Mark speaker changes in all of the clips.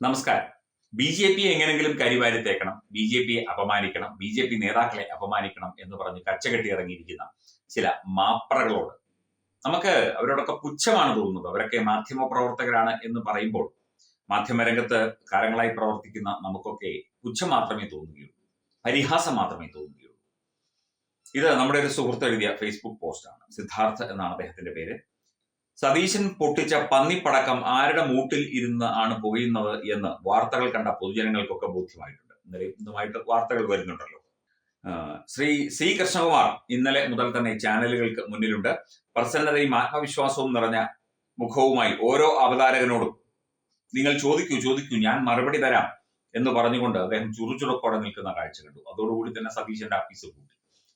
Speaker 1: നമസ്കാരം. B J P എങ്ങനെങ്കിലും കരിവാരി തേക്കണം ബി ജെ പിയെ അപമാനിക്കണം ബി ജെ പി നേതാക്കളെ അപമാനിക്കണം എന്ന് പറഞ്ഞ് കച്ചകെട്ടി ഇറങ്ങിയിരിക്കുന്ന ചില മാപ്രകളോട്. നമുക്ക് അവരോടൊക്കെ പുച്ഛമാണ് തോന്നുന്നത്. അവരൊക്കെ മാധ്യമ പ്രവർത്തകരാണ് എന്ന് പറയുമ്പോൾ മാധ്യമരംഗത്ത് കാലങ്ങളായി പ്രവർത്തിക്കുന്ന നമുക്കൊക്കെ പുച്ഛം മാത്രമേ തോന്നുകയുള്ളൂ. പരിഹാസം മാത്രമേ തോന്നുകയുള്ളൂ. ഇത് നമ്മുടെ ഒരു സുഹൃത്ത് എഴുതിയ ഫേസ്ബുക്ക് പോസ്റ്റാണ് സിദ്ധാർത്ഥ് എന്നാണ് അദ്ദേഹത്തിന്റെ പേര്. സതീശൻ പൊട്ടിച്ച പന്നിപ്പടക്കം ആരുടെ മൂട്ടിൽ ഇരുന്ന് ആണ് പുകയുന്നത് എന്ന് വാർത്തകൾ കണ്ട പൊതുജനങ്ങൾക്കൊക്കെ ബോധ്യമായിട്ടുണ്ട്. ഇന്നലെ ഇന്നുമായിട്ട് വാർത്തകൾ വരുന്നുണ്ടല്ലോ. ശ്രീ സി കൃഷ്ണകുമാർ ഇന്നലെ മുതൽ തന്നെ ചാനലുകൾക്ക് മുന്നിലുണ്ട്. പ്രസന്നതയും ആത്മവിശ്വാസവും നിറഞ്ഞ മുഖവുമായി ഓരോ അവതാരകനോടും നിങ്ങൾ ചോദിക്കൂ ചോദിക്കൂ ഞാൻ മറുപടി തരാം എന്ന് പറഞ്ഞുകൊണ്ട് അദ്ദേഹം ചുറുചുറുക്കോടെ നിൽക്കുന്ന കാഴ്ച കണ്ടു. അതോടുകൂടി തന്നെ സതീശന്റെ ആഫീസ് കൂട്ടി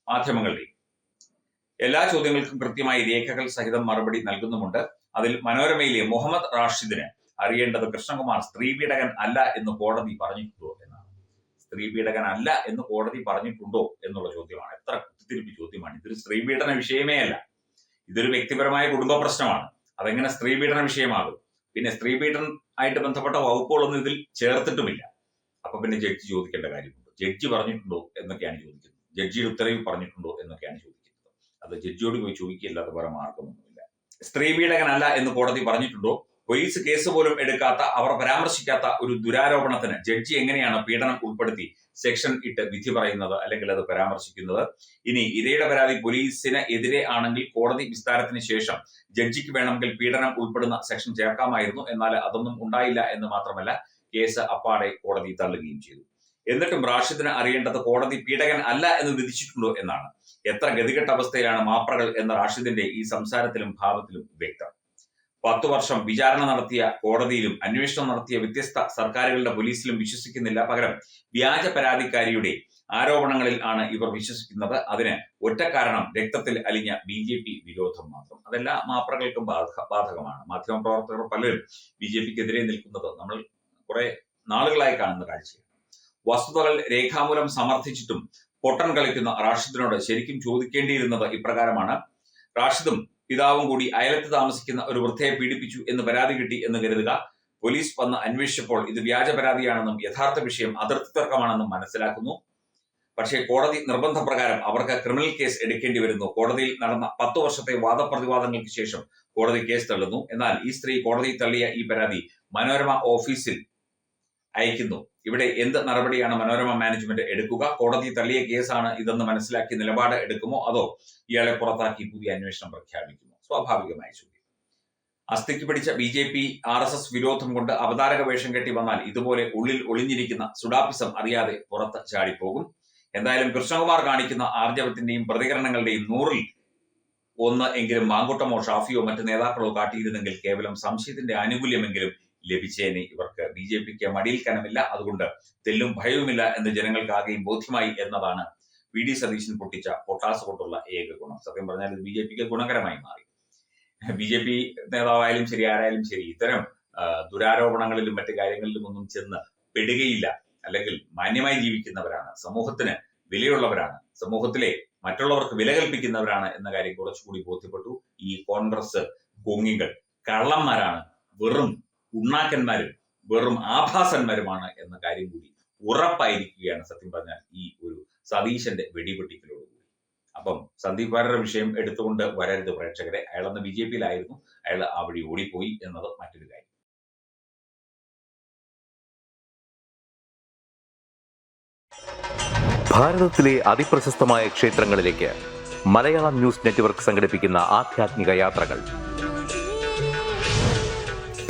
Speaker 1: മാധ്യമങ്ങളുടെ എല്ലാ ചോദ്യങ്ങൾക്കും കൃത്യമായി രേഖകൾ സഹിതം മറുപടി നൽകുന്നുമുണ്ട്. അതിൽ മനോരമയിലെ മുഹമ്മദ് റാഷിദിന് അറിയേണ്ടത് കൃഷ്ണകുമാർ സ്ത്രീ പീഡകൻ അല്ല എന്ന് കോടതി പറഞ്ഞിട്ടുണ്ടോ എന്നാണ്. സ്ത്രീ പീഡകൻ അല്ല എന്ന് കോടതി പറഞ്ഞിട്ടുണ്ടോ എന്നുള്ള ചോദ്യമാണ്. എത്ര കുത്തിത്തിരിപ്പ് ചോദ്യമാണ്. ഇതൊരു സ്ത്രീ പീഡന വിഷയമേ അല്ല. ഇതൊരു വ്യക്തിപരമായ കുടുംബ പ്രശ്നമാണ്. അതെങ്ങനെ സ്ത്രീ പീഡന വിഷയമാകും? പിന്നെ സ്ത്രീ പീഡനം ആയിട്ട് ബന്ധപ്പെട്ട വകുപ്പുകളൊന്നും ഇതിൽ ചേർത്തിട്ടുമില്ല. അപ്പൊ പിന്നെ ജഡ്ജി ചോദിക്കേണ്ട കാര്യമുണ്ട്? ജഡ്ജി പറഞ്ഞിട്ടുണ്ടോ എന്നൊക്കെയാണ് ചോദിക്കുന്നത്. ജഡ്ജിയുടെ ഉത്തരവ് പറഞ്ഞിട്ടുണ്ടോ എന്നൊക്കെയാണ് ചോദിക്കുന്നത്. അത് ജഡ്ജിയോട് പോയി ചോദിക്കുകയല്ലാതെ വേറെ മാർഗമൊന്നുമില്ല. സ്ത്രീ പീഡകനല്ല എന്ന് കോടതി പറഞ്ഞിട്ടുണ്ടോ? പോലീസ് കേസ് പോലും എടുക്കാത്ത അവർ പരാമർശിക്കാത്ത ഒരു ദുരാരോപണത്തിന് ജഡ്ജി എങ്ങനെയാണ് പീഡനം ഉൾപ്പെടുത്തി സെക്ഷൻ ഇട്ട് വിധി പറയുന്നത് അല്ലെങ്കിൽ അത് പരാമർശിക്കുന്നത്? ഇനി ഇരയുടെ പരാതി പോലീസിന് എതിരെ ആണെങ്കിൽ കോടതി വിസ്താരത്തിന് ശേഷം ജഡ്ജിക്ക് വേണമെങ്കിൽ പീഡനം ഉൾപ്പെടുന്ന സെക്ഷൻ ചേർക്കാമായിരുന്നു. എന്നാൽ അതൊന്നും ഉണ്ടായില്ല എന്ന് മാത്രമല്ല കേസ് അപ്പാടെ കോടതി തള്ളുകയും ചെയ്തു. എന്നിട്ടും റാഷിദിന് അറിയേണ്ടത് കോടതി പീഡകൻ അല്ല എന്ന് വിധിച്ചിട്ടുണ്ടോ എന്നാണ്. എത്ര ഗതികെട്ട അവസ്ഥയിലാണ് മാപ്രകൾ എന്ന റാഷിദിന്റെ ഈ സംസാരത്തിലും ഭാവത്തിലും വ്യക്തം. പത്തു വർഷം വിചാരണ നടത്തിയ കോടതിയിലും അന്വേഷണം നടത്തിയ വ്യത്യസ്ത സർക്കാരുകളുടെ പോലീസിലും വിശ്വസിക്കുന്നില്ല. പകരം വ്യാജ പരാതിക്കാരിയുടെ ആരോപണങ്ങളിൽ ആണ് ഇവർ വിശ്വസിക്കുന്നത്. അതിന് ഒറ്റ കാരണം രക്തത്തിൽ അലിഞ്ഞ ബി ജെ പി വിരോധം മാത്രം. അതെല്ലാ മാപ്രകൾക്കും ബാധ- ബാധകമാണ്. മാധ്യമപ്രവർത്തകർ പലരും ബി ജെ പിക്കെതിരെ നിൽക്കുന്നത് നമ്മൾ കുറെ നാളുകളായി കാണുന്ന കാഴ്ചയാണ്. വസ്തുതകൾ രേഖാമൂലം സമർത്ഥിച്ചിട്ടും പൊട്ടൻ കളിക്കുന്ന റാഷിദിനോട് ശരിക്കും ചോദിക്കേണ്ടിയിരുന്നത് ഇപ്രകാരമാണ്. റാഷിദും പിതാവും കൂടി അയലത്ത് താമസിക്കുന്ന ഒരു വൃദ്ധയെ പീഡിപ്പിച്ചു എന്ന് പരാതി കിട്ടി എന്ന് കരുതുക. പോലീസ് വന്ന് അന്വേഷിച്ചപ്പോൾ ഇത് വ്യാജ പരാതിയാണെന്നും യഥാർത്ഥ വിഷയം അതിർത്തി തർക്കമാണെന്നും മനസ്സിലാക്കുന്നു. പക്ഷേ കോടതി നിർബന്ധപ്രകാരം അവർക്ക് ക്രിമിനൽ കേസ് എടുക്കേണ്ടി വരുന്നു. കോടതിയിൽ നടന്ന പത്തു വർഷത്തെ വാദപ്രതിവാദങ്ങൾക്ക് ശേഷം കോടതി കേസ് തള്ളുന്നു. എന്നാൽ ഈ സ്ത്രീ കോടതി തള്ളിയ ഈ പരാതി മനോരമ ഓഫീസിൽ അയക്കുന്നു. ഇവിടെ എന്ത് നടപടിയാണ് മനോരമ മാനേജ്മെന്റ് എടുക്കുക? കോടതി തള്ളിയ കേസാണ് ഇതെന്ന് മനസ്സിലാക്കി നിലപാട് എടുക്കുമോ? അതോ ഇയാളെ പുറത്താക്കി പുതിയ അന്വേഷണം പ്രഖ്യാപിക്കുമോ? സ്വാഭാവികമായ ചോദ്യം. അസ്ഥിക്ക് പിടിച്ച B J P R S S വിരോധം കൊണ്ട് അവതാരക വേഷം കെട്ടി വന്നാൽ ഇതുപോലെ ഉള്ളിൽ ഒളിഞ്ഞിരിക്കുന്ന സുഡാപിസം അറിയാതെ പുറത്ത് ചാടിപ്പോകും. എന്തായാലും കൃഷ്ണകുമാർ കാണിക്കുന്ന ആർജവത്തിന്റെയും പ്രതികരണങ്ങളുടെയും നൂറിൽ ഒന്ന് എങ്കിലും മാങ്കുട്ടമോ ഷാഫിയോ മറ്റു നേതാക്കളോ കാട്ടിയിരുന്നെങ്കിൽ കേവലം സംശയത്തിന്റെ ആനുകൂല്യമെങ്കിലും ലഭിച്ചേനെ. ഇവർക്ക് ബി ജെ പിക്ക് മടിയിൽ കനമില്ല. അതുകൊണ്ട് തെല്ലും ഭയവുമില്ല എന്ന് ജനങ്ങൾക്കാകെയും ബോധ്യമായി എന്നതാണ് വി ഡി സതീശൻ പൊട്ടിച്ച പൊട്ടാസ് കൊണ്ടുള്ള ഏക ഗുണം. സത്യം പറഞ്ഞാൽ ഇത് ബി ജെ പിക്ക് ഗുണകരമായി മാറി. ബി ജെ പി നേതാവായാലും ശരി ആരായാലും ശരി ഇത്തരം ദുരാരോപണങ്ങളിലും മറ്റു കാര്യങ്ങളിലും ഒന്നും ചെന്ന് പെടുകയില്ല. അല്ലെങ്കിൽ മാന്യമായി ജീവിക്കുന്നവരാണ് സമൂഹത്തിന് വിലയുള്ളവരാണ് സമൂഹത്തിലെ മറ്റുള്ളവർക്ക് വില കൽപ്പിക്കുന്നവരാണ് എന്ന കാര്യം കുറച്ചുകൂടി ബോധ്യപ്പെട്ടു ഈ കോൺഗ്രസ് കൊങ്ങികൾ കള്ളന്മാരാണ് വെറും ഉണ്ണാക്കന്മാരും വെറും ആഭാസന്മാരുമാണ് എന്ന കാര്യം കൂടി ഉറപ്പായിരിക്കുകയാണ് സത്യം പറഞ്ഞാൽ ഈ ഒരു സതീശന്റെ വെടിപൊട്ടിക്കലോടുകൂടി അപ്പം സന്ദീപ് വാര്യരുടെ വിഷയം എടുത്തുകൊണ്ട് വരരുത് പ്രേക്ഷകരെ. അയാൾ അന്ന് ബി ജെ പിയിലായിരുന്നു. അയാൾ ആ വഴി ഓടിപ്പോയി എന്നത് മറ്റൊരു കാര്യം.
Speaker 2: ഭാരതത്തിലെ അതിപ്രശസ്തമായ ക്ഷേത്രങ്ങളിലേക്ക് മലയാളം ന്യൂസ് നെറ്റ്വർക്ക് സംഘടിപ്പിക്കുന്ന ആധ്യാത്മിക യാത്രകൾ.